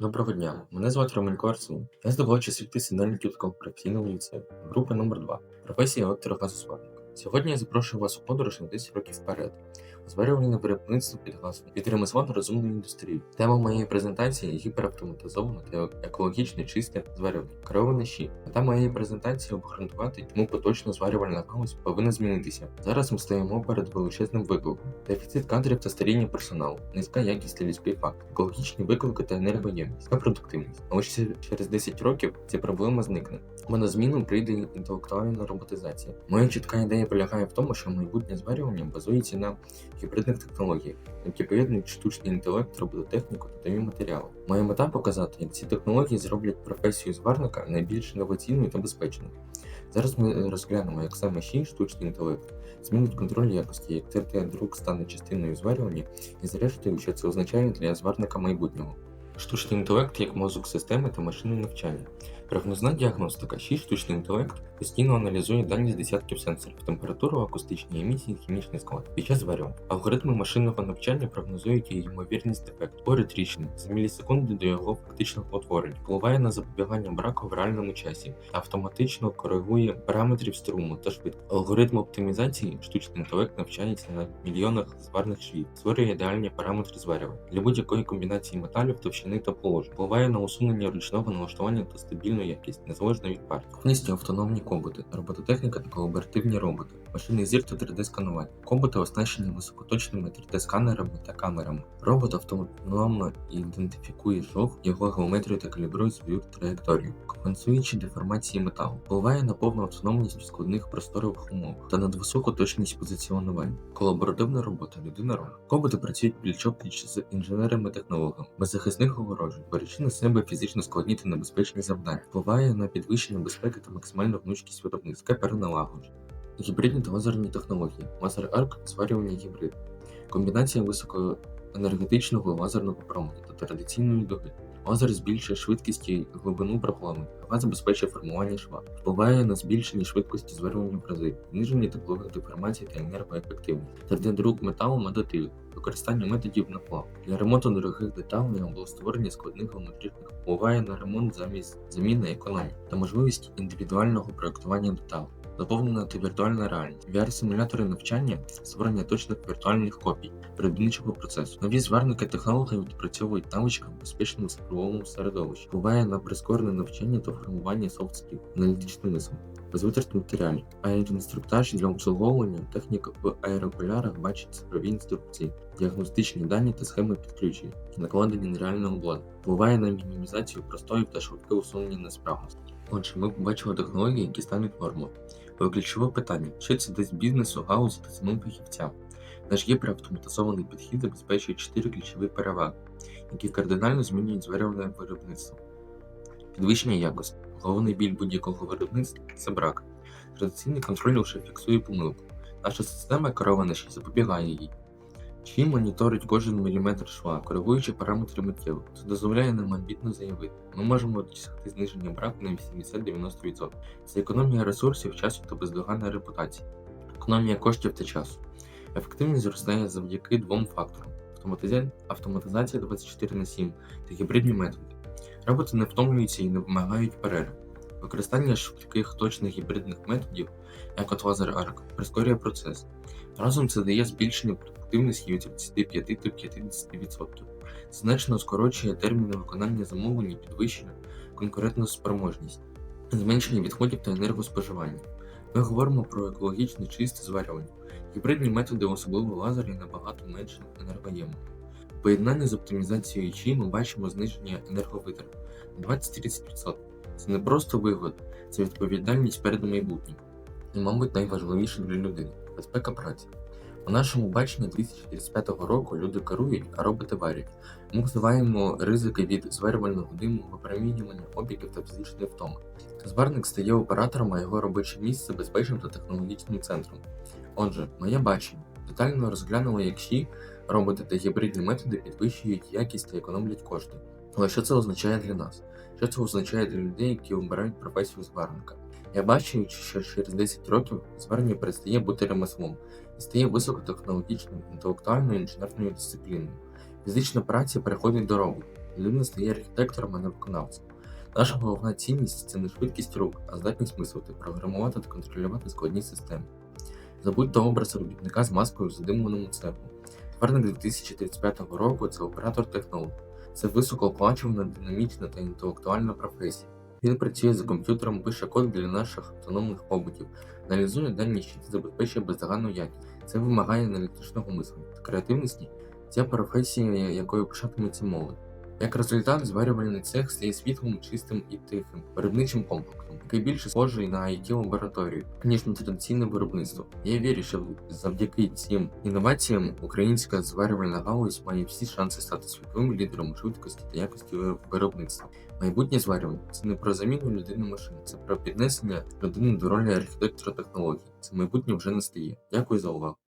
Доброго дня, мене звати Роман Арсен. Я здобувач освіти сигнальників та корпораційного ліцею, групи номер 2 професія електрогазосварник. Сьогодні я запрошую вас у подорож на 10 років вперед. Зварювальне виробництво під гаслом від ремесла розумної індустрії. Тема моєї презентації гіперавтоматизоване та екологічно чисте зварювання. Кероване щі. Мета моєї презентації обґрунтувати, тому поточно зварювальна галузь повинна змінитися. Зараз ми стоїмо перед величезним викликом: дефіцит кадрів та старіння персоналу, низька якість людський фактор, екологічні виклики та енергоємність та продуктивність. Але ще через 10 років ця проблема зникне. Бо на зміну прийде інтелектуальна роботизація. Моя чітка ідея полягає в тому, що майбутнє зварювання базується на гібридних технологіях, які поєднують штучний інтелект, робототехніку та нові матеріали. Моя мета показати, як ці технології зроблять професію зварника найбільш інноваційною та безпечною. Зараз ми розглянемо, як саме ще штучний інтелект змінить контроль якості, як 3D-друк стане частиною зварювання, і зрештою, що це означає для зварника майбутнього. Штучний інтелект як мозок системи та машини навчання. Прогнозна діагностика. 6 штучний інтелект постійно аналізує дані з десятків сенсорів, температуру, акустичні емісії, хімічний склад. Під час зварювання. Алгоритми машинного навчання прогнозують її ймовірність дефекту, поряд рішення. За мілісекунди до його фактичного утворення, впливає на запобігання браку в реальному часі, автоматично коригує параметрів струму та швидкості. Алгоритм оптимізації штучний інтелект навчається на мільйонах зварних швів, створює ідеальні параметри зварювання для будь-якої комбінації металів, товщини та положень, впливає на усунення ручного налаштування та стабільну якість незалежно від партії. Повністю автономні коботи, робототехніка та колаборативні роботи, машинний зір та 3D-сканування. Коботи оснащені високоточними 3D-сканерами та камерами. Робот автономно ідентифікує шов, його геометрію та калібрує свою траєкторію, компенсуючи деформації металу. Впливає на повну автономність в складних просторових умовах та на високу точність позиціонування. Колаборативна робота людина робот. Коботи працюють пліч-опліч з інженерами-технологами, без захисних огорожень, беручи на себе фізично складні та небезпечні завдання, впливає на підвищення безпеки та максимальну гнучкість виробництва, переналагодження. Гібридні та лазерні технології, лазер арк, зварювання гібрид, комбінація високоенергетичного лазерного промені та традиційної дуги. Лазер збільшує швидкість і глибину проплавлення, газ забезпечує формування шва, впливає на збільшення швидкості зварювання в рази, зниження теплових деформацій та енергоефективність, 3D-друк металу модативів, використання методів наплав. Для ремонту дорогих деталей або створення складних геометричних впливає на ремонт замість заміни економії та можливість індивідуального проектування деталей. Заповнена та віртуальна реальність, VR-симулятори навчання, створення точних віртуальних копій виробничого процесу. Нові зварники технології відпрацьовують навички в безпечному цифровому середовищі, впливає на прискорене навчання та формування софт-скіл, аналітичний мисл, безвитрат матеріалів, аероінструктаж для обслуговування технік в аерокулярах бачить цифрові інструкції, діагностичні дані та схеми підключення, накладені на реальне обладнання, впливає на мінімізацію простоїв та швидке усунення несправності. Отже, ми побачили технології, які стануть нормою. Але ключове питання, чи це десь бізнесу, гаузу та самим фахівцям. Наш гіперавтоматизований підхід забезпечує чотири ключові переваги, які кардинально змінюють зварювальне виробництво. Підвищення якості. Головний біль будь-якого виробництва це брак. Традиційний контроль лише фіксує помилку. Наша система керована ще запобігає їй. Чи моніторить кожен міліметр шва, коригуючи параметри миттєво. Це дозволяє нам амбітно заявити. Ми можемо досягти зниження браку на 80-90%. Це економія ресурсів, часу та бездоганна репутація. Економія коштів та часу. Ефективність зростає завдяки двом факторам: автоматизація, автоматизація 24 на 7 та гібридні методи. Роботи не втомлюються і не вимагають перерв. Використання швидких точних гібридних методів, як от лазер арк, прискорює процес. Разом це дає збільшення продуктивності від 35 до 50%. Це значно скорочує терміни виконання замовлень і підвищує конкурентну спроможність, зменшення відходів та енергоспоживання. Ми говоримо про екологічно чисте зварювання. Гібридні методи, особливо лазерні, набагато менш енергоємні. Поєднанні з оптимізацією ЧІ ми бачимо зниження енерговитрат на 20-30%. Це не просто вигода, це відповідальність перед майбутнім. І, мабуть, найважливіше для людини безпека праці. У нашому баченні 2035 року люди керують, а роботи варять. Ми називаємо ризики від зварювального диму, випромінювання опіків та фізичної втоми. Зварник стає оператором, а його робоче місце безпечним та технологічним центром. Отже, моє бачення детально розглянуло, як роботи та гібридні методи підвищують якість та економлять кошти. Але що це означає для нас? Що це означає для людей, які обирають професію зварника? Я бачу, що через 10 років зварення перестає бути ремеслом і стає високотехнологічною, інтелектуальною інженерною дисципліною. Фізична праця переходить до роботу. людина стає архітектором, а не виконавцем. Наша головна цінність це не швидкість рук, а здатність мислити, програмувати та контролювати складні системи. Забудьте образ робітника з маскою в задимленому цеху. Тверник 2035 року це оператор технолог. Це високооплачувана, динамічна та інтелектуальна професія. Він працює за комп'ютером, пише код для наших автономних роботів, аналізує дані щит забезпечує бездоганну якість. Це вимагає аналітичного мислення та креативності. Ця професія, якою пишатиметься молодь. Як результат, зварювальний цех стає світлим, чистим і тихим виробничим комплексом, який більше схожий на it лабораторію, ніж на традиційне виробництво. Я вірю, що завдяки цим інноваціям українська зварювальна галузь має всі шанси стати світовим лідером швидкості та якості виробництва. Майбутнє зварювання це не про заміну людини машини, це про піднесення людини до ролі архітектора технологій. Це майбутнє вже настає. Дякую за увагу.